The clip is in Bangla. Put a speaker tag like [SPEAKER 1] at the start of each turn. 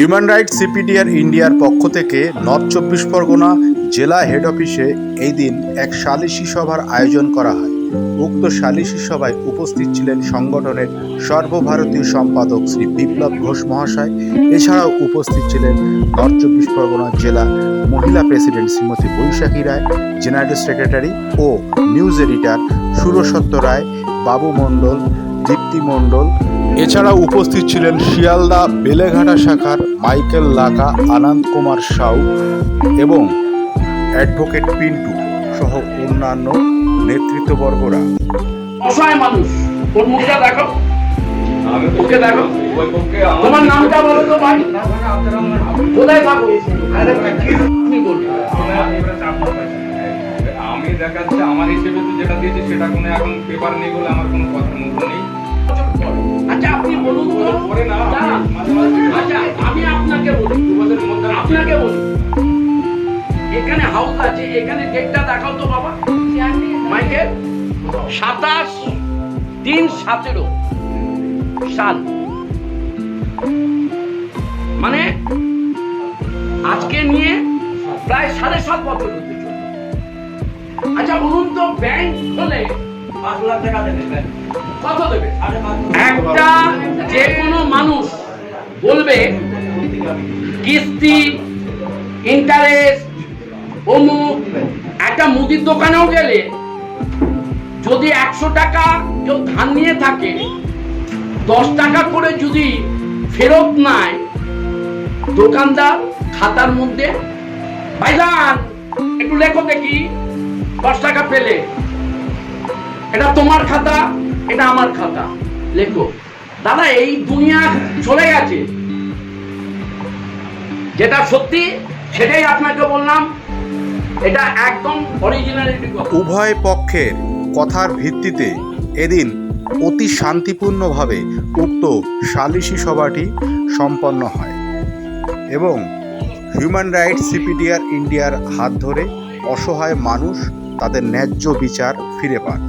[SPEAKER 1] হিউম্যান রাইটস সিপিডিআর ইন্ডিয়ার পক্ষ থেকে নর্থ চব্বিশ পরগনা জেলা হেড অফিসে এই দিন এক সালিশি সভার আয়োজন করা হয়। উক্ত সালিশি সভায় উপস্থিত ছিলেন সংগঠনের সর্বভারতীয় সম্পাদক শ্রী বিপ্লব ঘোষ মহাশয়। এছাড়াও উপস্থিত ছিলেন নর্থ চব্বিশ পরগনা জেলা মহিলা president Shrimati Baishakhi Roy, general secretary ও নিউজ এডিটর সুরসত্য রায়, বাবু মণ্ডল, দীপ্তি মণ্ডল এছাড়াও উপস্থিত ছিলেন শিয়ালদা বেলেঘাটা শাখার মাইকেল লাকা আনন্দ কুমার সাউ এবং অ্যাডভোকেট পিন্টু সহ অন্যান্য নেতৃত্ববর্গরা।
[SPEAKER 2] অসহায় মানুষ ওর মুখটা দেখো।
[SPEAKER 3] আমি
[SPEAKER 2] ওকে দেখো। তোমার নামটা বলো তো ভাই। কোথায় থাকো? আরে কি তুমি বলবে
[SPEAKER 3] আমি দেখাচ্ছে আমার হিসেবে তো যেটা দিয়েছি সেটা কোনো এখন পেপার নেই বলে আমার কোনো কথা মূল্য নেই।
[SPEAKER 2] হাউস আছে, এখানে দেখাও তো বাবা। সাতাশ তিন সতেরো সাল। মানে আজকে নিয়ে প্রায় সাড়ে সাত বছর আচ্ছা বলুন তো ব্যাংক হলে কত দেবে? একটা যে কোনো মানুষ বলবে, কিস্তি ইন্টারেস্ট অমুক একটা মুদির দোকানেও গেলে যদি একশো টাকা কেউ ধান নিয়ে থাকে, দশ টাকা করে যদি ফেরত নেয়, দোকানদার খাতার মধ্যে, ভাইজান, একটু লেখো দেখি, দশ টাকা পেলে। এটা তোমার খাতা, এটা আমার খাতা। লেখো। দাদা, এই দুনিয়া চলে গেছে। যেটা সত্যি, সেটাই আপনাকে বললাম। এটা একদম অরিজিনালিটি
[SPEAKER 1] উভয় পক্ষের কথার ভিত্তিতে এদিন অতি শান্তিপূর্ণভাবে উক্ত সালিশি সভাটি সম্পন্ন হয় এবং হিউম্যান রাইটস সিপিডিআর ইন্ডিয়ার হাত ধরে অসহায় মানুষ তাদের ন্যায্য বিচার ফিরে পান।